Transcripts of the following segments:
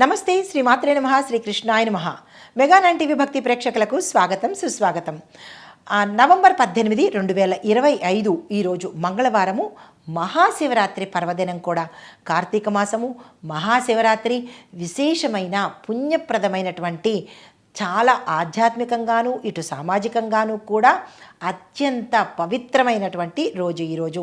నమస్తే శ్రీ మాత్రే నమ శ్రీ కృష్ణాయ నమ. మెగా టీవీ భక్తి ప్రేక్షకులకు స్వాగతం సుస్వాగతం. నవంబర్ పద్దెనిమిది రెండు వేల ఇరవై ఐదు ఈరోజు మంగళవారము మహాశివరాత్రి పర్వదినం కూడా. కార్తీక మాసము మహాశివరాత్రి విశేషమైన పుణ్యప్రదమైనటువంటి చాలా ఆధ్యాత్మికంగాను ఇటు సామాజికంగాను కూడా అత్యంత పవిత్రమైనటువంటి రోజు ఈరోజు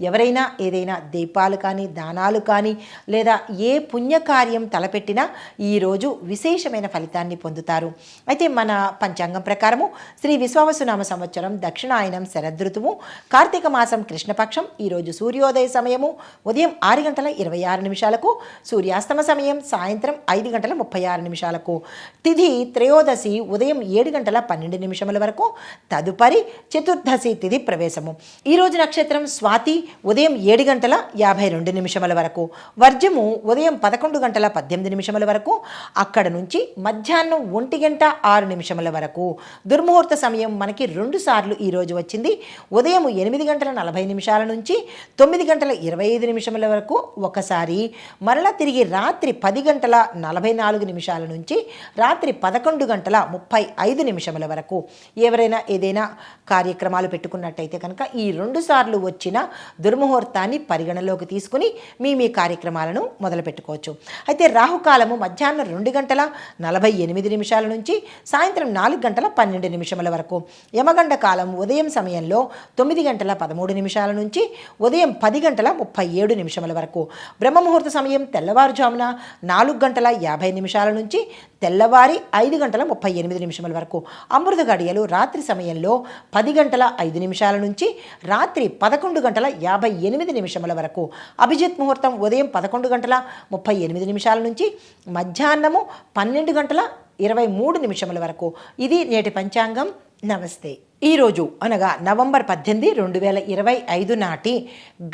ఎవరైనా ఏదైనా దీపాలు కానీ దానాలు కానీ లేదా ఏ పుణ్యకార్యం తలపెట్టినా ఈరోజు విశేషమైన ఫలితాన్ని పొందుతారు. అయితే మన పంచాంగం ప్రకారము శ్రీ విశ్వావసునామ సంవత్సరం దక్షిణాయనం శరదృతువు కార్తీక మాసం కృష్ణపక్షం ఈరోజు సూర్యోదయ సమయము ఉదయం ఆరు గంటల ఇరవై ఆరు నిమిషాలకు సూర్యాస్తమ సమయం సాయంత్రం ఐదు గంటల ముప్పై ఆరు నిమిషాలకు తిథి త్రయోదశి ఉదయం ఏడు గంటల పన్నెండు నిమిషముల వరకు తదుపరి చతుర్దశి తిథి ప్రవేశము ఈరోజు నక్షత్రం స్వాతి ఉదయం ఏడు గంటల యాభై రెండు నిమిషముల వరకు వర్జము ఉదయం పదకొండు గంటల పద్దెనిమిది నిమిషముల వరకు అక్కడ నుంచి మధ్యాహ్నం ఒంటి గంట ఆరు నిమిషముల వరకు. దుర్ముహూర్త సమయం మనకి రెండు సార్లు ఈరోజు వచ్చింది. ఉదయం ఎనిమిది గంటల నలభై నిమిషాల నుంచి తొమ్మిది గంటల ఇరవై ఐదు నిమిషముల వరకు ఒకసారి మరలా తిరిగి రాత్రి పది గంటల నలభై నాలుగు నిమిషాల నుంచి రాత్రి పదకొండు గంటల ముప్పై ఐదు నిమిషముల వరకు. ఎవరైనా ఏదైనా కార్యక్రమాలు పెట్టుకున్నట్టయితే కనుక ఈ రెండు సార్లు వచ్చిన దుర్ముహూర్తాన్ని పరిగణలోకి తీసుకుని మీ మీ కార్యక్రమాలను మొదలు పెట్టుకోవచ్చు. అయితే రాహుకాలము మధ్యాహ్నం రెండు గంటల నలభై ఎనిమిది నిమిషాల నుంచి సాయంత్రం నాలుగు గంటల పన్నెండు నిమిషముల వరకు యమగండ కాలం ఉదయం సమయంలో తొమ్మిది గంటల పదమూడు నిమిషాల నుంచి ఉదయం పది గంటల ముప్పై ఏడు నిమిషముల వరకు బ్రహ్మముహూర్త సమయం తెల్లవారుజామున నాలుగు గంటల యాభై నిమిషాల నుంచి తెల్లవారి ఐదు గంటల ముప్పై ఎనిమిది నిమిషముల వరకు అమృత గడియలు రాత్రి సమయంలో పది గంటల ఐదు నిమిషాల నుంచి రాత్రి పదకొండు గంటల యాభై ఎనిమిది నిమిషముల వరకు. అభిజిత్ ముహూర్తం ఉదయం పదకొండు గంటల ముప్పై ఎనిమిది నిమిషాల నుంచి మధ్యాహ్నము పన్నెండు గంటల ఇరవై మూడు నిమిషముల వరకు. ఇది నేటి పంచాంగం. నమస్తే. ఈరోజు అనగా నవంబర్ పద్దెనిమిది రెండు వేల ఇరవై ఐదు నాటి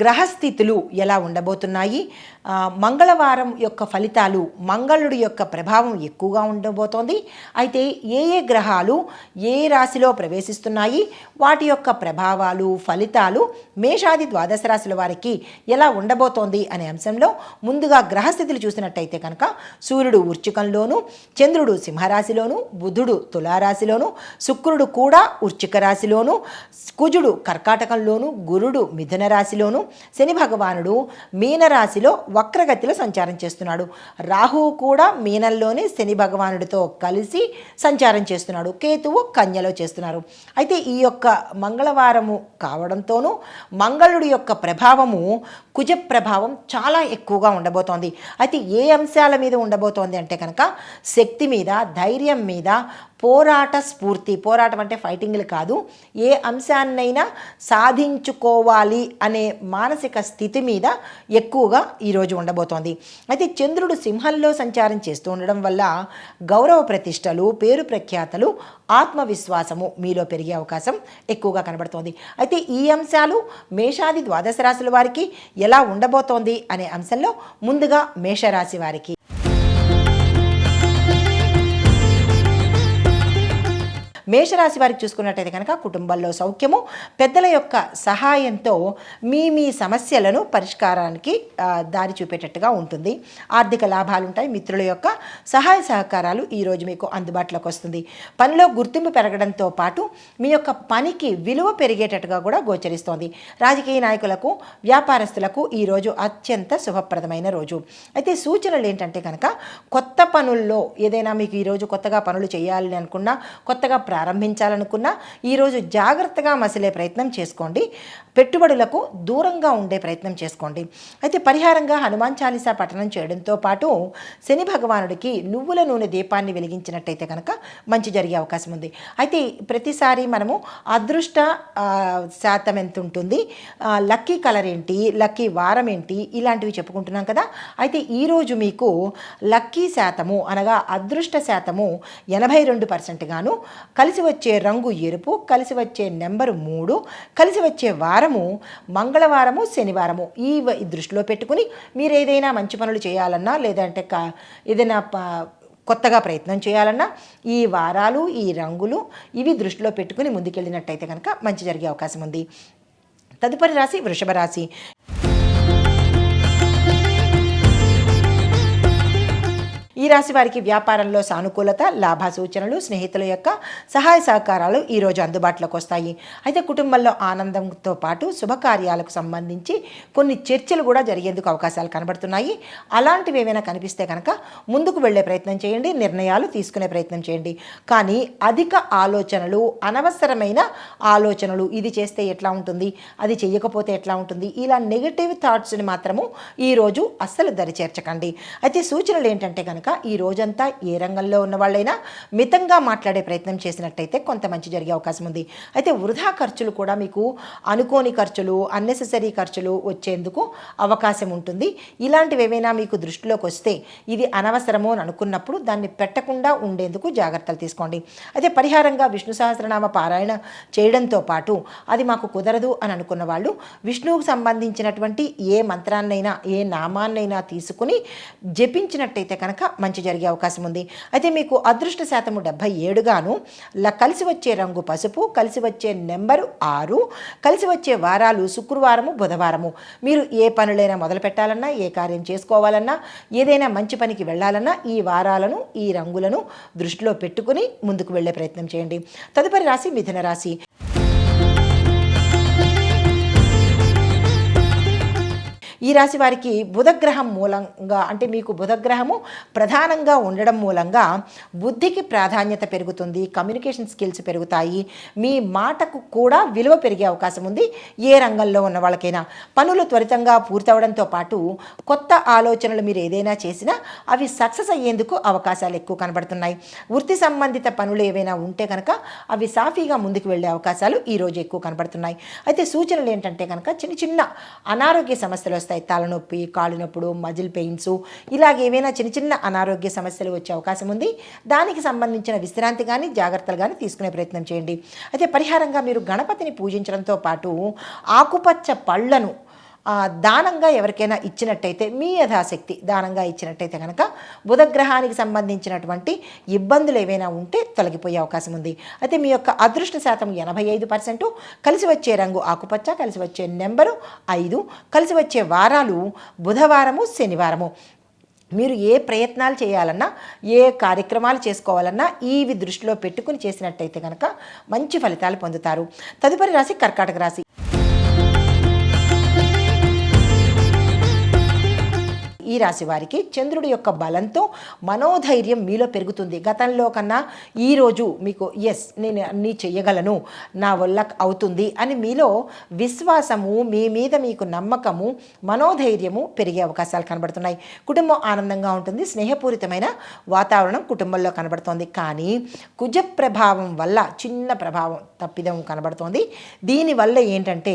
గ్రహస్థితులు ఎలా ఉండబోతున్నాయి? మంగళవారం యొక్క ఫలితాలు మంగళుడి యొక్క ప్రభావం ఎక్కువగా ఉండబోతోంది. అయితే ఏ ఏ గ్రహాలు ఏ రాశిలో ప్రవేశిస్తున్నాయి? వాటి యొక్క ప్రభావాలు ఫలితాలు మేషాది ద్వాదశ రాశుల వారికి ఎలా ఉండబోతోంది అనే అంశంలో ముందుగా గ్రహస్థితులు చూసినట్టయితే కనుక సూర్యుడు వృచ్చికంలోను చంద్రుడు సింహరాశిలోను బుధుడు తులారాశిలోను శుక్రుడు కూడా వృచ్చిక రాశిలోను కుజుడు కర్కాటకంలోను గురుడు మిథున రాశిలోను శని భగవానుడు మీనరాశిలో వక్రగతిలో సంచారం చేస్తున్నాడు. రాహువు కూడా మీనంలోనే శని భగవానుడితో కలిసి సంచారం చేస్తున్నాడు. కేతువు కన్యలో చేస్తున్నారు. అయితే ఈ యొక్క మంగళవారము కావడంతోనూ మంగళుడి యొక్క ప్రభావము కుజ ప్రభావం చాలా ఎక్కువగా ఉండబోతోంది. అయితే ఏ అంశాల మీద ఉండబోతోంది అంటే కనుక శక్తి మీద ధైర్యం మీద పోరాట స్ఫూర్తి. పోరాటం అంటే ఫైటింగ్లు కాదు. ఏ అంశాన్నైనా సాధించుకోవాలి అనే మానసిక స్థితి మీద ఎక్కువగా ఈరోజు ఉండబోతోంది. అయితే చంద్రుడు సింహంలో సంచారం చేస్తూ ఉండడం వల్ల గౌరవ ప్రతిష్టలు పేరు ప్రఖ్యాతలు ఆత్మవిశ్వాసము మీలో పెరిగే అవకాశం ఎక్కువగా కనబడుతోంది. అయితే ఈ అంశాలు మేషాది ద్వాదశ రాశుల వారికి ఎలా ఉండబోతోంది అనే అంశంలో ముందుగా మేషరాశి వారికి మేషరాశి వారికి చూసుకున్నట్టయితే కనుక కుటుంబంలో సౌఖ్యము పెద్దల యొక్క సహాయంతో మీ మీ సమస్యలను పరిష్కారానికి దారి చూపేటట్టుగా ఉంటుంది. ఆర్థిక లాభాలు ఉంటాయి మిత్రుల యొక్క సహాయ సహకారాలు ఈరోజు మీకు అందుబాటులోకి వస్తుంది. పనిలో గుర్తింపు పెరగడంతో పాటు మీ యొక్క పనికి విలువ పెరిగేటట్టుగా కూడా గోచరిస్తోంది. రాజకీయ నాయకులకు వ్యాపారస్తులకు ఈరోజు అత్యంత శుభప్రదమైన రోజు. అయితే సూచనలు ఏంటంటే కనుక కొత్త పనుల్లో ఏదైనా మీకు ఈరోజు కొత్తగా పనులు చేయాలని అనుకున్నా కొత్తగా ప్రారంభించాలనుకున్నా ఈరోజు జాగ్రత్తగా మసిలే ప్రయత్నం చేసుకోండి. పెట్టుబడులకు దూరంగా ఉండే ప్రయత్నం చేసుకోండి. అయితే పరిహారంగా హనుమాన్ చాలీసా పఠనం చేయడంతో పాటు శని భగవానుడికి నువ్వుల నూనె దీపాన్ని వెలిగించినట్టయితే కనుక మంచి జరిగే అవకాశం ఉంది. అయితే ప్రతిసారి మనము అదృష్ట శాతం ఎంత ఉంటుంది? లక్కీ కలర్ ఏంటి? లక్కీ వారం ఏంటి? ఇలాంటివి చెప్పుకుంటున్నాం కదా. అయితే ఈరోజు మీకు లక్కీ శాతము అనగా అదృష్ట శాతము ఎనభై రెండు పర్సెంట్ గాను కలిసి వచ్చే రంగు ఎరుపు కలిసి వచ్చే నెంబరు మూడు కలిసి వచ్చే వారము మంగళవారము శనివారము. ఈ దృష్టిలో పెట్టుకుని మీరు ఏదైనా మంచి పనులు చేయాలన్నా లేదంటే కా ఏదైనా ప- కొత్తగా ప్రయత్నం చేయాలన్నా ఈ వారాలు ఈ రంగులు ఇవి దృష్టిలో పెట్టుకుని ముందుకెళ్ళినట్టయితే కనుక మంచి జరిగే అవకాశం ఉంది తదుపరి రాశి వృషభ రాశి. ఈ రాశి వారికి వ్యాపారంలో సానుకూలత లాభ సూచనలు స్నేహితుల యొక్క సహాయ సహకారాలు ఈరోజు అందుబాటులోకి వస్తాయి. అయితే కుటుంబంలో ఆనందంతో పాటు శుభకార్యాలకు సంబంధించి కొన్ని చర్చలు కూడా జరిగేందుకు అవకాశాలు కనబడుతున్నాయి. అలాంటివి ఏమైనా కనిపిస్తే కనుక ముందుకు వెళ్ళే ప్రయత్నం చేయండి నిర్ణయాలు తీసుకునే ప్రయత్నం చేయండి. కానీ అధిక ఆలోచనలు అనవసరమైన ఆలోచనలు ఇది చేస్తే ఎట్లా ఉంటుంది అది చేయకపోతే ఎట్లా ఉంటుంది ఇలా నెగిటివ్ థాట్స్ని మాత్రము ఈరోజు అస్సలు దరిచేర్చకండి. అయితే సూచనలు ఏంటంటే కనుక ఈ రోజంతా ఏ రంగంలో ఉన్న వాళ్ళైనా మితంగా మాట్లాడే ప్రయత్నం చేసినట్టయితే కొంత మంచి జరిగే అవకాశం ఉంది. అయితే వృధా ఖర్చులు కూడా మీకు అనుకోని ఖర్చులు అన్నెసెసరీ ఖర్చులు వచ్చేందుకు అవకాశం ఉంటుంది. ఇలాంటివి ఏమైనా మీకు దృష్టిలోకి వస్తే ఇది అనవసరము అని అనుకున్నప్పుడు దాన్ని పెట్టకుండా ఉండేందుకు జాగ్రత్తలు తీసుకోండి. అయితే పరిహారంగా విష్ణు సహస్రనామ పారాయణ చేయడంతో పాటు అది మాకు కుదరదు అని అనుకున్న వాళ్ళు విష్ణువుకు సంబంధించినటువంటి ఏ మంత్రాన్నైనా ఏ నామాన్నైనా తీసుకుని జపించినట్టయితే కనుక మంచి జరిగే అవకాశం ఉంది. అయితే మీకు అదృష్ట శాతము డెబ్భై ఏడుగాను కలిసి వచ్చే రంగు పసుపు కలిసి వచ్చే నెంబరు ఆరు కలిసి వచ్చే వారాలు శుక్రవారము బుధవారము. మీరు ఏ పనులైనా మొదలు పెట్టాలన్నా ఏ కార్యం చేసుకోవాలన్నా ఏదైనా మంచి పనికి వెళ్ళాలన్నా ఈ వారాలను ఈ రంగులను దృష్టిలో పెట్టుకుని ముందుకు వెళ్ళే ప్రయత్నం చేయండి. తదుపరి రాశి మిథున రాశి. ఈ రాశి వారికి బుధగ్రహం మూలంగా అంటే మీకు బుధగ్రహము ప్రధానంగా ఉండడం మూలంగా బుద్ధికి ప్రాధాన్యత పెరుగుతుంది కమ్యూనికేషన్ స్కిల్స్ పెరుగుతాయి మీ మాటకు కూడా విలువ పెరిగే అవకాశం ఉంది ఏ రంగంలో ఉన్న వాళ్ళకైనా. పనులు త్వరితంగా పూర్తవడంతో పాటు కొత్త ఆలోచనలు మీరు ఏదైనా చేసినా అవి సక్సెస్ అయ్యేందుకు అవకాశాలు ఎక్కువ కనబడుతున్నాయి. వృత్తి సంబంధిత పనులు ఏవైనా ఉంటే కనుక అవి సాఫీగా ముందుకు వెళ్ళే అవకాశాలు ఈరోజు ఎక్కువ కనబడుతున్నాయి. అయితే సూచనలు ఏంటంటే కనుక చిన్న చిన్న అనారోగ్య సమస్యలు వస్తాయి. తలనొప్పి కాళ్ళు నొప్పుడు మజిల్ పెయిన్స్ ఇలాగ ఏవైనా చిన్న చిన్న అనారోగ్య సమస్యలు వచ్చే అవకాశం ఉంది. దానికి సంబంధించిన విశ్రాంతి కానీ జాగ్రత్తలు కానీ తీసుకునే ప్రయత్నం చేయండి. అయితే పరిహారంగా మీరు గణపతిని పూజించడంతో పాటు ఆకుపచ్చ పళ్ళను దానంగా ఎవరికైనా ఇచ్చినట్టయితే మీ యథాశక్తి దానంగా ఇచ్చినట్టయితే కనుక బుధగ్రహానికి సంబంధించినటువంటి ఇబ్బందులు ఏవైనా ఉంటే తొలగిపోయే అవకాశం ఉంది. అయితే మీ యొక్క అదృష్ట శాతం ఎనభై ఐదు పర్సెంట్ కలిసి వచ్చే రంగు ఆకుపచ్చ కలిసి వచ్చే నెంబరు ఐదు కలిసి వచ్చే వారాలు బుధవారము శనివారము. మీరు ఏ ప్రయత్నాలు చేయాలన్నా ఏ కార్యక్రమాలు చేసుకోవాలన్నా ఇవి దృష్టిలో పెట్టుకుని చేసినట్టయితే కనుక మంచి ఫలితాలు పొందుతారు. తదుపరి రాశి కర్కాటక రాశి. ఈ రాశి వారికి చంద్రుడి యొక్క బలంతో మనోధైర్యం మీలో పెరుగుతుంది. గతంలో కన్నా ఈరోజు మీకు ఎస్ నేను అన్నీ చేయగలను నా వల్ల అవుతుంది అని మీలో విశ్వాసము మీ మీద మీకు నమ్మకము మనోధైర్యము పెరిగే అవకాశాలు కనబడుతున్నాయి. కుటుంబం ఆనందంగా ఉంటుంది స్నేహపూరితమైన వాతావరణం కుటుంబంలో కనబడుతోంది. కానీ కుజ ప్రభావం వల్ల చిన్న ప్రభావం తప్పిదం కనబడుతోంది. దీనివల్ల ఏంటంటే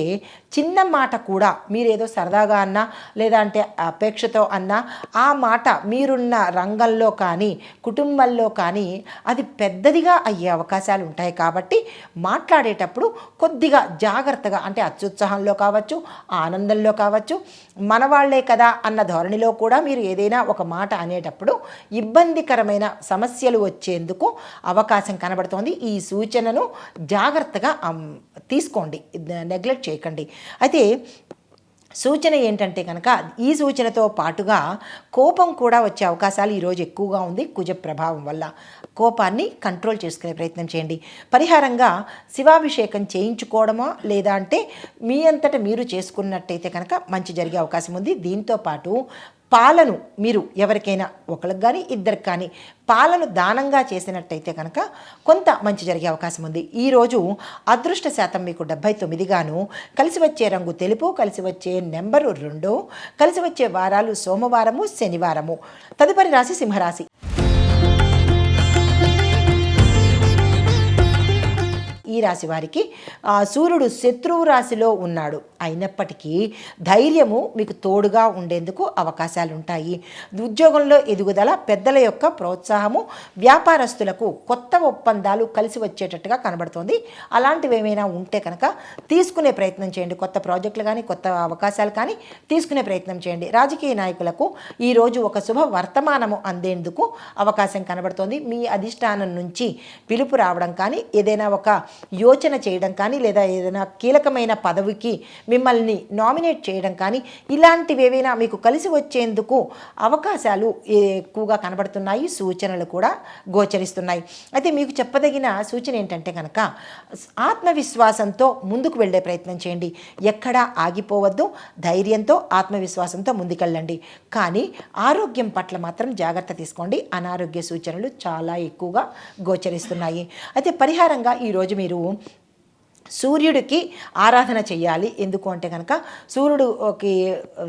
చిన్న మాట కూడా మీరేదో సరదాగా అన్నా లేదా అంటే అపేక్షతో అన్న ఆ మాట మీరున్న రంగంలో కానీ కుటుంబంలో కానీ అది పెద్దదిగా అయ్యే అవకాశాలు ఉంటాయి కాబట్టి మాట్లాడేటప్పుడు కొద్దిగా జాగ్రత్తగా అంటే అత్యుత్సాహంలో కావచ్చు ఆనందంలో కావచ్చు మనవాళ్ళే కదా అన్న ధోరణిలో కూడా మీరు ఏదైనా ఒక మాట అనేటప్పుడు ఇబ్బందికరమైన సమస్యలు వచ్చేందుకు అవకాశం కనబడుతోంది. ఈ సూచనను జాగ్రత్తగా తీసుకోండి. నెగ్లెక్ట్ చేయకండి. అయితే సూచన ఏంటంటే కనుక ఈ సూచనతో పాటుగా కోపం కూడా వచ్చే అవకాశాలు ఈరోజు ఎక్కువగా ఉంది కుజ ప్రభావం వల్ల. కోపాన్ని కంట్రోల్ చేసుకునే ప్రయత్నం చేయండి. పరిహారంగా శివాభిషేకం చేయించుకోవడమా లేదా అంటే మీ అంతట మీరు చేసుకున్నట్టయితే కనుక మంచి జరిగే అవకాశం ఉంది. దీంతో పాటు పాలను మీరు ఎవరికైనా ఒకరికి కానీ ఇద్దరికి కానీ పాలను దానంగా చేసినట్టయితే కనుక కొంత మంచి జరిగే అవకాశం ఉంది. ఈరోజు అదృష్ట శాతం మీకు డెబ్బై తొమ్మిదిగాను కలిసి వచ్చే రంగు తెలుపు కలిసి వచ్చే నెంబరు రెండు కలిసి వచ్చే వారాలు సోమవారము శనివారము. తదుపరి రాశి సింహరాశి. ఈ రాశి వారికి సూర్యుడు శత్రువు రాశిలో ఉన్నాడు. అయినప్పటికీ ధైర్యము మీకు తోడుగా ఉండేందుకు అవకాశాలు ఉంటాయి ఉద్యోగంలో ఎదుగుదల పెద్దల యొక్క ప్రోత్సాహము వ్యాపారస్తులకు కొత్త ఒప్పందాలు కలిసి వచ్చేటట్టుగా కనబడుతోంది. అలాంటివి ఏమైనా ఉంటే కనుక తీసుకునే ప్రయత్నం చేయండి. కొత్త ప్రాజెక్టులు కానీ కొత్త అవకాశాలు కానీ తీసుకునే ప్రయత్నం చేయండి. రాజకీయ నాయకులకు ఈరోజు ఒక శుభ వర్తమానము అందేందుకు అవకాశం కనబడుతోంది. మీ అధిష్టానం నుంచి పిలుపు రావడం కానీ ఏదైనా ఒక యోచన చేయడం కానీ లేదా ఏదైనా కీలకమైన పదవికి మిమ్మల్ని నామినేట్ చేయడం కానీ ఇలాంటివి ఏవైనా మీకు కలిసి వచ్చేందుకు అవకాశాలు ఎక్కువగా కనబడుతున్నాయి సూచనలు కూడా గోచరిస్తున్నాయి. అయితే మీకు చెప్పదగిన సూచన ఏంటంటే కనుక ఆత్మవిశ్వాసంతో ముందుకు వెళ్ళే ప్రయత్నం చేయండి. ఎక్కడా ఆగిపోవద్దు ధైర్యంతో ఆత్మవిశ్వాసంతో ముందుకెళ్ళండి. కానీ ఆరోగ్యం పట్ల మాత్రం జాగ్రత్త తీసుకోండి. అనారోగ్య సూచనలు చాలా ఎక్కువగా గోచరిస్తున్నాయి. అయితే పరిహారంగా ఈరోజు మీరు It all. సూర్యుడికి ఆరాధన చేయాలి ఎందుకు అంటే కనుక సూర్యుడు ఒక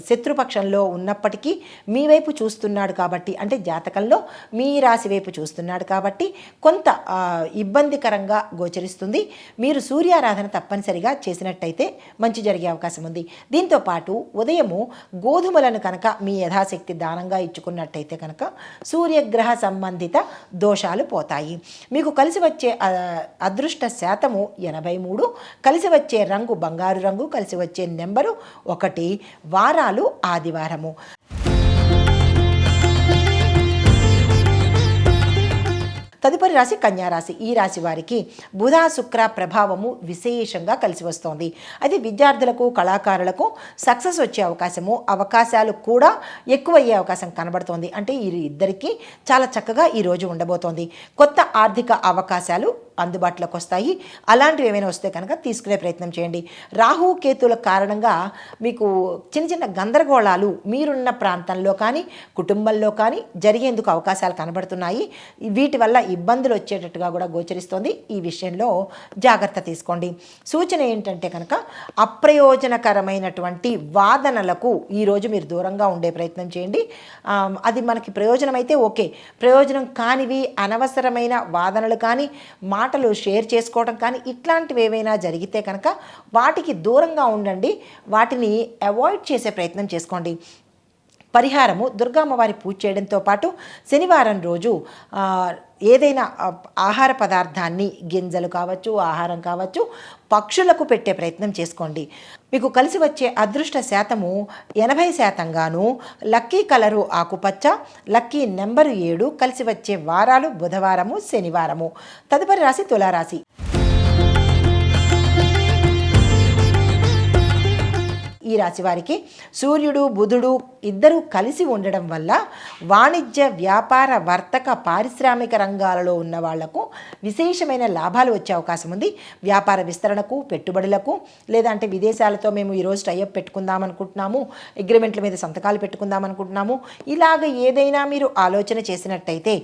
శత్రుపక్షంలో ఉన్నప్పటికీ మీ వైపు చూస్తున్నాడు కాబట్టి అంటే జాతకంలో మీ రాశి వైపు చూస్తున్నాడు కాబట్టి కొంత ఇబ్బందికరంగా గోచరిస్తుంది. మీరు సూర్యారాధన తప్పనిసరిగా చేసినట్టయితే మంచి జరిగే అవకాశం ఉంది. దీంతో పాటు ఉదయము గోధుమలను కనుక మీ యథాశక్తి దానంగా ఇచ్చుకున్నట్టయితే కనుక సూర్యగ్రహ సంబంధిత దోషాలు పోతాయి. మీకు కలిసి వచ్చే అదృష్ట శాతము ఎనభై మూడు కలిసి వచ్చే రంగు బంగారు రంగు కలిసి వచ్చే నెంబరు ఒకటి వారాలు ఆదివారము. తదుపరి రాశి కన్యా రాశి. ఈ రాశి వారికి బుధ శుక్ర ప్రభావము విశేషంగా కలిసి వస్తోంది. అది విద్యార్థులకు కళాకారులకు సక్సెస్ వచ్చే అవకాశము అవకాశాలు కూడా ఎక్కువయ్యే అవకాశం కనబడుతోంది. అంటే ఈ ఇద్దరికి చాలా చక్కగా ఈరోజు ఉండబోతోంది. కొత్త ఆర్థిక అవకాశాలు అందుబాటులోకి వస్తాయి. అలాంటివి ఏమైనా వస్తే కనుక తీసుకునే ప్రయత్నం చేయండి. రాహు కేతుల కారణంగా మీకు చిన్న చిన్న గందరగోళాలు మీరున్న ప్రాంతంలో కానీ కుటుంబంలో కానీ జరిగేందుకు అవకాశాలు కనబడుతున్నాయి. వీటి వల్ల ఇబ్బందులు వచ్చేటట్టుగా కూడా గోచరిస్తోంది. ఈ విషయంలో జాగ్రత్త తీసుకోండి. సూచన ఏంటంటే కనుక అప్రయోజనకరమైనటువంటి వాదనలకు ఈరోజు మీరు దూరంగా ఉండే ప్రయత్నం చేయండి. అది మనకి ప్రయోజనం అయితే ఓకే. ప్రయోజనం కానివి అనవసరమైన వాదనలు కానీ మాటలు షేర్ చేసుకోవడం కానీ ఇట్లాంటివి ఏవైనా జరిగితే కనుక వాటికి దూరంగా ఉండండి. వాటిని అవాయిడ్ చేసే ప్రయత్నం చేసుకోండి. పరిహారము దుర్గామ్మవారి పూజ చేయడంతో పాటు శనివారం రోజు ఏదైనా ఆహార పదార్థాన్ని గింజలు కావచ్చు ఆహారం కావచ్చు పక్షులకు పెట్టే ప్రయత్నం చేసుకోండి. మీకు కలిసి వచ్చే అదృష్ట శాతము ఎనభై శాతంగాను లక్కీ కలరు ఆకుపచ్చ లక్కీ నెంబరు ఏడు కలిసి వచ్చే వారాలు బుధవారము శనివారము. తదుపరి రాశి తులారాశి. ఈ రాశి వారికి సూర్యుడు బుధుడు ఇద్దరూ కలిసి ఉండడం వల్ల వాణిజ్య వ్యాపార వర్తక పారిశ్రామిక రంగాలలో ఉన్న వాళ్ళకు విశేషమైన లాభాలు వచ్చే అవకాశం ఉంది. వ్యాపార విస్తరణకు పెట్టుబడులకు లేదా అంటే విదేశాలతో మేము ఈరోజు టైఅప్ పెట్టుకుందాం అనుకుంటున్నాము అగ్రిమెంట్ల మీద సంతకాలు పెట్టుకుందాం అనుకుంటున్నాము ఇలాగ ఏదైనా మీరు ఆలోచన చేసినట్టయితే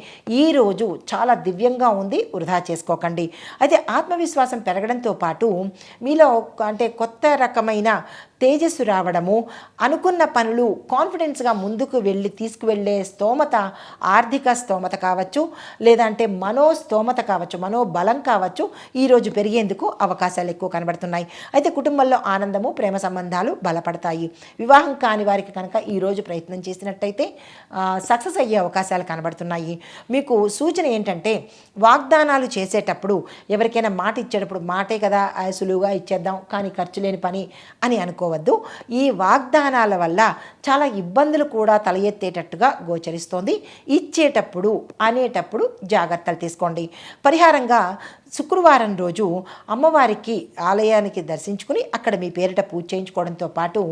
ఈరోజు చాలా దివ్యంగా ఉంది వృధా చేసుకోకండి. అయితే ఆత్మవిశ్వాసం పెరగడంతో పాటు మీలో అంటే కొత్త రకమైన తేజస్ తేజస్సు రావడము అనుకున్న పనులు కాన్ఫిడెన్స్గా ముందుకు వెళ్ళి తీసుకువెళ్ళే స్తోమత ఆర్థిక స్తోమత కావచ్చు లేదంటే మనో స్తోమత కావచ్చు మనో బలం కావచ్చు ఈరోజు పెరిగేందుకు అవకాశాలు ఎక్కువ కనబడుతున్నాయి. అయితే కుటుంబంలో ఆనందము ప్రేమ సంబంధాలు బలపడతాయి. వివాహం కాని వారికి కనుక ఈరోజు ప్రయత్నం చేసినట్టయితే సక్సెస్ అయ్యే అవకాశాలు కనబడుతున్నాయి. మీకు సూచన ఏంటంటే వాగ్దానాలు చేసేటప్పుడు ఎవరికైనా మాట ఇచ్చేటప్పుడు మాటే కదా సులువుగా ఇచ్చేద్దాం కానీ ఖర్చు లేని పని అని అనుకోవద్దు. ఈ వాగ్దానాల వల్ల చాలా ఇబ్బందులు కూడా తల ఎత్తేటట్టుగా గోచరిస్తోంది. ఇచ్చేటప్పుడు అనేటప్పుడు జాగ్రత్తలు తీసుకోండి. పరిహారంగా శుక్రవారం రోజు అమ్మవారికి ఆలయానికి దర్శించుకుని అక్కడ మీ పేరిట పూజ చేయించుకోవడంతో పాటు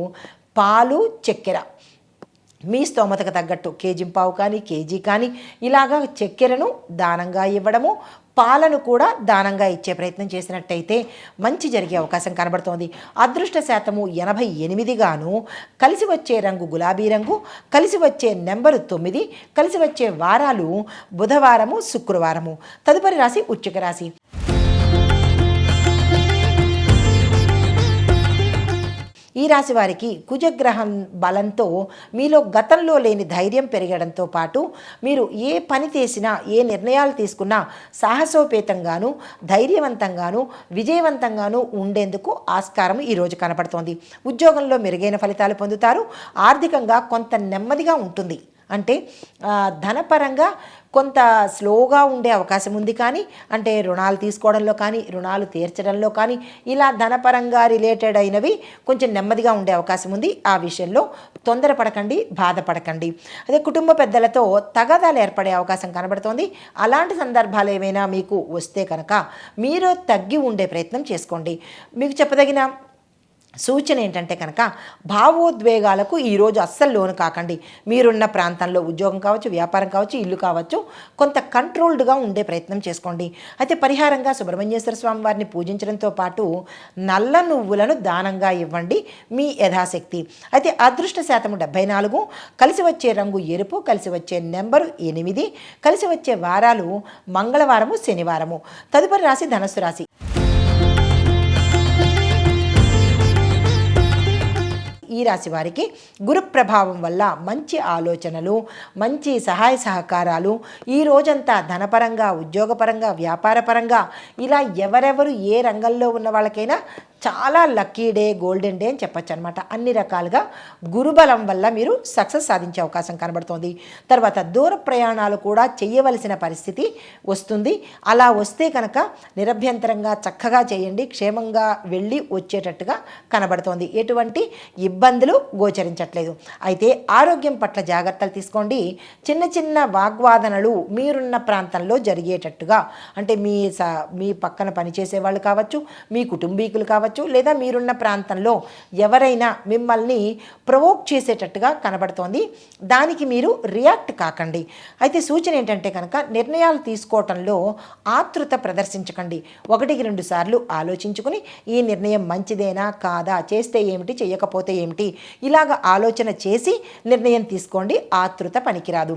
పాలు చక్కెర మీ స్తోమతకు తగ్గట్టు కేజీ పావు కానీ కేజీ కానీ ఇలాగా చక్కెరను దానంగా ఇవ్వడము పాలను కూడా దానంగా ఇచ్చే ప్రయత్నం చేసినట్టయితే మంచి జరిగే అవకాశం కనబడుతోంది. అదృష్ట శాతము ఎనభై ఎనిమిదిగాను కలిసి వచ్చే రంగు గులాబీ రంగు కలిసి వచ్చే నెంబరు తొమ్మిది కలిసి వచ్చే వారాలు బుధవారము శుక్రవారము. తదుపరి రాశి ఉచ్చిక రాశి. ఈ రాశి వారికి కుజగ్రహం బలంతో మీలో గతంలో లేని ధైర్యం పెరగడంతో పాటు మీరు ఏ పని చేసినా ఏ నిర్ణయాలు తీసుకున్నా సాహసోపేతంగాను ధైర్యవంతంగాను విజయవంతంగాను ఉండేందుకు ఆస్కారం ఈరోజు కనపడుతోంది. ఉద్యోగంలో మెరుగైన ఫలితాలు పొందుతారు. ఆర్థికంగా కొంత నెమ్మదిగా ఉంటుంది. అంటే ధనపరంగా కొంత స్లోగా ఉండే అవకాశం ఉంది కానీ అంటే రుణాలు తీసుకోవడంలో కానీ రుణాలు తీర్చడంలో కానీ ఇలా ధనపరంగా రిలేటెడ్ అయినవి కొంచెం నెమ్మదిగా ఉండే అవకాశం ఉంది. ఆ విషయంలో తొందరపడకండి బాధపడకండి. అదే కుటుంబ పెద్దలతో తగదాలు ఏర్పడే అవకాశం కనబడుతోంది. అలాంటి సందర్భాలు ఏమైనా మీకు వస్తే కనుక మీరు తగ్గి ఉండే ప్రయత్నం చేసుకోండి. మీకు చెప్పదగిన సూచన ఏంటంటే కనుక భావోద్వేగాలకు ఈరోజు అస్సలు లోను కాకండి. మీరున్న ప్రాంతంలో ఉద్యోగం కావచ్చు వ్యాపారం కావచ్చు ఇల్లు కావచ్చు కొంత కంట్రోల్డ్గా ఉండే ప్రయత్నం చేసుకోండి. అయితే పరిహారంగా సుబ్రహ్మణ్యేశ్వర స్వామి వారిని పూజించడంతో పాటు నల్ల నువ్వులను దానంగా ఇవ్వండి మీ యథాశక్తి. అయితే అదృష్ట శాతం డెబ్బై నాలుగు కలిసి వచ్చే రంగు ఎరుపు కలిసి వచ్చే నెంబరు ఎనిమిది కలిసి వచ్చే వారాలు మంగళవారము శనివారము. తదుపరి రాశి ధనస్సు రాశి. ఈ రాశి వారికి గురు ప్రభావం వల్ల మంచి ఆలోచనలు మంచి సహాయ సహకారాలు ఈ రోజంతా ధనపరంగా ఉద్యోగపరంగా వ్యాపారపరంగా ఇలా ఎవరెవరు ఏ రంగంలో ఉన్న వాళ్ళకైనా చాలా లక్కీ డే గోల్డెన్ డే అని చెప్పచ్చు అనమాట అన్ని రకాలుగా గురుబలం వల్ల మీరు సక్సెస్ సాధించే అవకాశం కనబడుతోంది. తర్వాత దూర ప్రయాణాలు కూడా చేయవలసిన పరిస్థితి వస్తుంది. అలా వస్తే కనుక నిరభ్యంతరంగా చక్కగా చేయండి క్షేమంగా వెళ్ళి వచ్చేటట్టుగా కనబడుతోంది. ఎటువంటి ఇబ్బందులు గోచరించట్లేదు. అయితే ఆరోగ్యం పట్ల జాగ్రత్తలు తీసుకోండి. చిన్న చిన్న వాగ్వాదనలు మీరున్న ప్రాంతంలో జరిగేటట్టుగా అంటే మీ స మీ పక్కన పనిచేసే వాళ్ళు కావచ్చు మీ కుటుంబీకులు కావచ్చు లేదా మీరున్న ప్రాంతంలో ఎవరైనా మిమ్మల్ని ప్రవోక్ చేసేటట్టుగా కనబడుతోంది దానికి మీరు రియాక్ట్ కాకండి. అయితే సూచన ఏంటంటే కనుక నిర్ణయాలు తీసుకోవటంలో ఆతృత ప్రదర్శించకండి. ఒకటికి రెండు సార్లు ఆలోచించుకుని ఈ నిర్ణయం మంచిదేనా కాదా చేస్తే ఏమిటి చేయకపోతే ఏమిటి ఇలాగ ఆలోచన చేసి నిర్ణయం తీసుకోండి ఆతృత పనికిరాదు.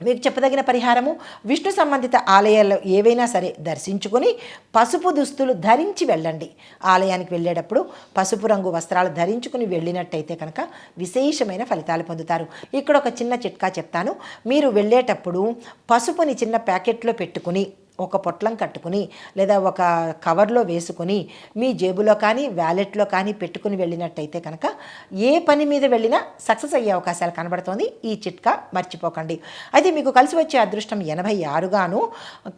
మీకు చెప్పదగిన పరిహారము విష్ణు సంబంధిత ఆలయాల్లో ఏవైనా సరే దర్శించుకొని పసుపు దుస్తులు ధరించి వెళ్ళండి. ఆలయానికి వెళ్ళేటప్పుడు పసుపు రంగు వస్త్రాలు ధరించుకుని వెళ్ళినట్టయితే కనుక విశేషమైన ఫలితాలు పొందుతారు. ఇక్కడ ఒక చిన్న చిట్కా చెప్తాను. మీరు వెళ్ళేటప్పుడు పసుపుని చిన్న ప్యాకెట్లో పెట్టుకుని ఒక పొట్లం కట్టుకుని లేదా ఒక కవర్లో వేసుకుని మీ జేబులో కానీ వ్యాలెట్లో కానీ పెట్టుకుని వెళ్ళినట్టయితే కనుక ఏ పని మీద వెళ్ళినా సక్సెస్ అయ్యే అవకాశాలు కనబడుతోంది. ఈ చిట్కా మర్చిపోకండి. అయితే మీకు కలిసి వచ్చే అదృష్టం ఎనభై ఆరుగాను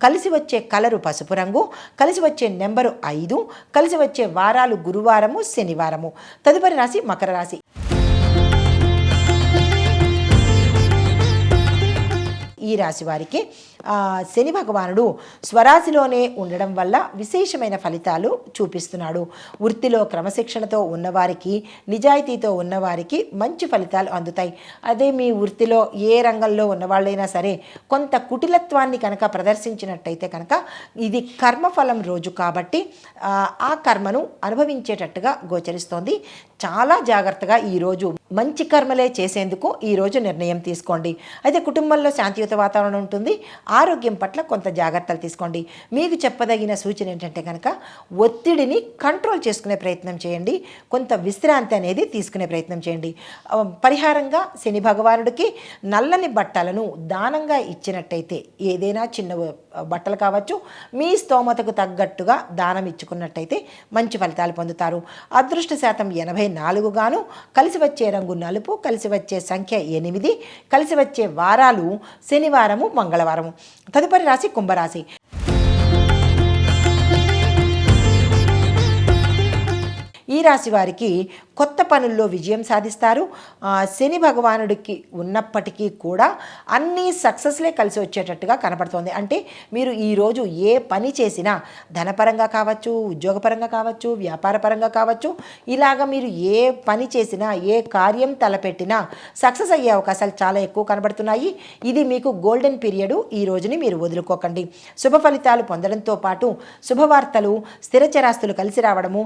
కలిసి వచ్చే కలరు పసుపు రంగు కలిసి వచ్చే నెంబరు ఐదు కలిసి వచ్చే వారాలు గురువారము శనివారము. తదుపరి రాశి మకర రాశి. ఈ రాశి వారికి శని భగవానుడు స్వరాశిలోనే ఉండడం వల్ల విశేషమైన ఫలితాలు చూపిస్తున్నాడు. వృత్తిలో క్రమశిక్షణతో ఉన్నవారికి నిజాయితీతో ఉన్నవారికి మంచి ఫలితాలు అందుతాయి. అదే మీ వృత్తిలో ఏ రంగంలో ఉన్నవాళ్ళైనా సరే కొంత కుటిలత్వాన్ని కనుక ప్రదర్శించినట్టయితే కనుక ఇది కర్మఫలం రోజు కాబట్టి ఆ, కర్మను అనుభవించేటట్టుగా గోచరిస్తోంది. చాలా జాగ్రత్తగా ఈరోజు మంచి కర్మలే చేసేందుకు ఈరోజు నిర్ణయం తీసుకోండి. అయితే కుటుంబంలో శాంతియుత వాతావరణం ఉంటుంది. ఆరోగ్యం పట్ల కొంత జాగ్రత్తలు తీసుకోండి. మీకు చెప్పదగిన సూచన ఏంటంటే కనుక ఒత్తిడిని కంట్రోల్ చేసుకునే ప్రయత్నం చేయండి. కొంత విశ్రాంతి అనేది తీసుకునే ప్రయత్నం చేయండి. పరిహారంగా శని భగవానుడికి నల్లని బట్టలను దానంగా ఇచ్చినట్టయితే ఏదైనా చిన్న బట్టలు కావచ్చు మీ స్తోమతకు తగ్గట్టుగా దానం ఇచ్చుకున్నట్టయితే మంచి ఫలితాలు పొందుతారు. అదృష్ట శాతం ఎనభై నాలుగుగాను కలిసి వచ్చే రంగు నలుపు కలిసి వచ్చే సంఖ్య ఎనిమిది కలిసి వచ్చే వారాలు శనివారము మంగళవారము. తదుపరి రాశి కుంభరాశి. ఈ రాశి వారికి కొత్త పనుల్లో విజయం సాధిస్తారు. శని భగవానుడికి ఉన్నప్పటికీ కూడా అన్ని సక్సెస్లే కలిసి వచ్చేటట్టుగా కనపడుతోంది. అంటే మీరు ఈరోజు ఏ పని చేసినా ధనపరంగా కావచ్చు ఉద్యోగపరంగా కావచ్చు వ్యాపారపరంగా కావచ్చు ఇలాగ మీరు ఏ పని చేసినా ఏ కార్యం తలపెట్టినా సక్సెస్ అయ్యే అవకాశాలు చాలా ఎక్కువ కనబడుతున్నాయి. ఇది మీకు గోల్డెన్ పీరియడ్ ఈ రోజుని మీరు వదులుకోకండి. శుభ ఫలితాలు పొందడంతో పాటు శుభవార్తలు స్థిరచరాస్తులు కలిసి రావడము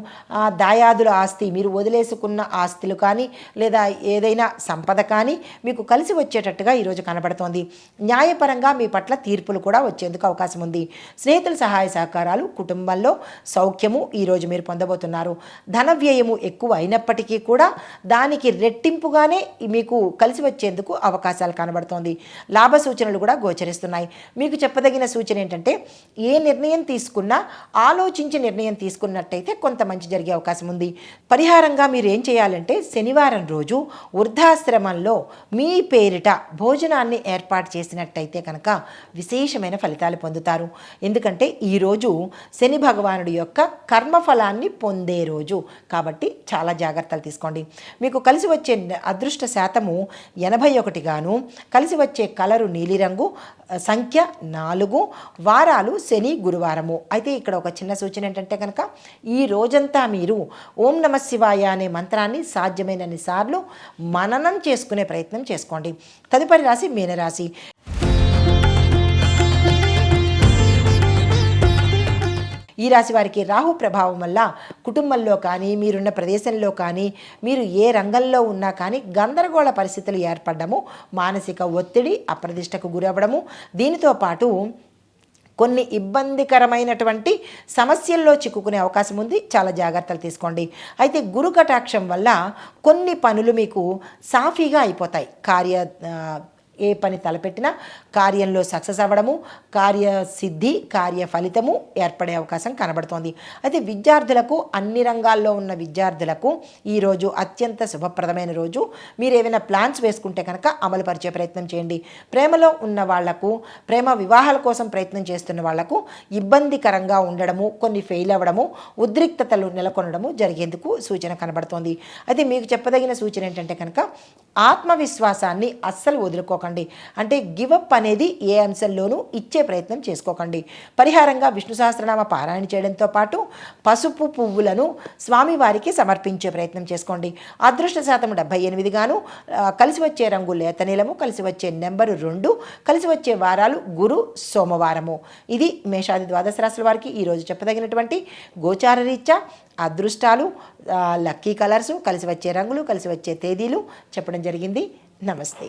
దాయాదు దాయాదుల ఆస్తి మీరు వదిలేసుకున్న ఆస్తులు కానీ లేదా ఏదైనా సంపద కానీ మీకు కలిసి వచ్చేటట్టుగా ఈరోజు కనబడుతోంది. న్యాయపరంగా మీ పట్ల తీర్పులు కూడా వచ్చేందుకు అవకాశం ఉంది. స్నేహితుల సహాయ సహకారాలు కుటుంబంలో సౌఖ్యము ఈరోజు మీరు పొందబోతున్నారు. ధన వ్యయము ఎక్కువ అయినప్పటికీ కూడా దానికి రెట్టింపుగానే మీకు కలిసి వచ్చేందుకు అవకాశాలు కనబడుతోంది. లాభ సూచనలు కూడా గోచరిస్తున్నాయి. మీకు చెప్పదగిన సూచన ఏంటంటే ఏ నిర్ణయం తీసుకున్నా ఆలోచించి నిర్ణయం తీసుకున్నట్టయితే కొంత మంచి జరిగే అవకాశం ఉంది. పరిహారంగా మీరు ఏం చేయాలంటే శనివారం రోజు వృద్ధాశ్రమంలో మీ పేరిట భోజనాన్ని ఏర్పాటు చేసినట్టయితే కనుక విశేషమైన ఫలితాలు పొందుతారు. ఎందుకంటే ఈరోజు శని భగవానుడి యొక్క కర్మఫలాన్ని పొందే రోజు. కాబట్టి చాలా జాగ్రత్తలు తీసుకోండి. మీకు కలిసి వచ్చే అదృష్ట శాతము ఎనభై ఒకటిగాను కలిసి వచ్చే కలరు నీలిరంగు సంఖ్య నాలుగు వారాలు శని గురువారము. అయితే ఇక్కడ ఒక చిన్న సూచన ఏంటంటే కనుక ఈ రోజంతా మీరు ఓం నమ శివాయ అనే మంత్రాన్ని సాధ్యమైనన్ని సార్లు మననం చేసుకునే ప్రయత్నం చేసుకోండి. తదుపరి రాశి మీనరాశి. ఈ రాశి వారికి రాహు ప్రభావం వల్ల కుటుంబంలో కానీ మీరున్న ప్రదేశంలో కానీ మీరు ఏ రంగంలో ఉన్నా కానీ గందరగోళ పరిస్థితులు ఏర్పడము మానసిక ఒత్తిడి అప్రదిష్టకు గురవ్వడము దీనితో పాటు కొన్ని ఇబ్బందికరమైనటువంటి సమస్యల్లో చిక్కుకునే అవకాశం ఉంది. చాలా జాగ్రత్తలు తీసుకోండి. అయితే గురు కటాక్షం వల్ల కొన్ని పనులు మీకు సాఫీగా అయిపోతాయి. కార్య ఏ పని తలపెట్టినా కార్యంలో సక్సెస్ అవ్వడము కార్యసిద్ధి కార్య ఫలితము ఏర్పడే అవకాశం కనబడుతోంది. అయితే విద్యార్థులకు అన్ని రంగాల్లో ఉన్న విద్యార్థులకు ఈరోజు అత్యంత శుభప్రదమైన రోజు. మీరు ఏమైనా ప్లాన్స్ వేసుకుంటే కనుక అమలుపరిచే ప్రయత్నం చేయండి. ప్రేమలో ఉన్న వాళ్ళకు ప్రేమ వివాహాల కోసం ప్రయత్నం చేస్తున్న వాళ్ళకు ఇబ్బందికరంగా ఉండడము కొన్ని ఫెయిల్ అవ్వడము ఉద్రిక్తతలు నెలకొనడము జరిగేందుకు సూచన కనబడుతోంది. అయితే మీకు చెప్పదగిన సూచన ఏంటంటే కనుక ఆత్మవిశ్వాసాన్ని అస్సలు వదులుకోకండి. అంటే గివప్ అనేది ఏ అంశంలోనూ ఇచ్చే ప్రయత్నం చేసుకోకండి. పరిహారంగా విష్ణు సహస్రనామ పారాయణ చేయడంతో పాటు పసుపు పువ్వులను స్వామివారికి సమర్పించే ప్రయత్నం చేసుకోండి. అదృష్ట శాతం డెబ్బై ఎనిమిది గాను కలిసి వచ్చే రంగు లేత నీలము కలిసి వచ్చే నెంబరు రెండు కలిసి వచ్చే వారాలు గురు సోమవారము. ఇది మేషాది ద్వాదశ రాశుల వారికి ఈరోజు చెప్పదగినటువంటి గోచార రీత్యా అదృష్టాలు లక్కీ కలర్స్ కలిసి వచ్చే రంగులు కలిసి వచ్చే తేదీలు చెప్పడం జరిగింది. నమస్తే.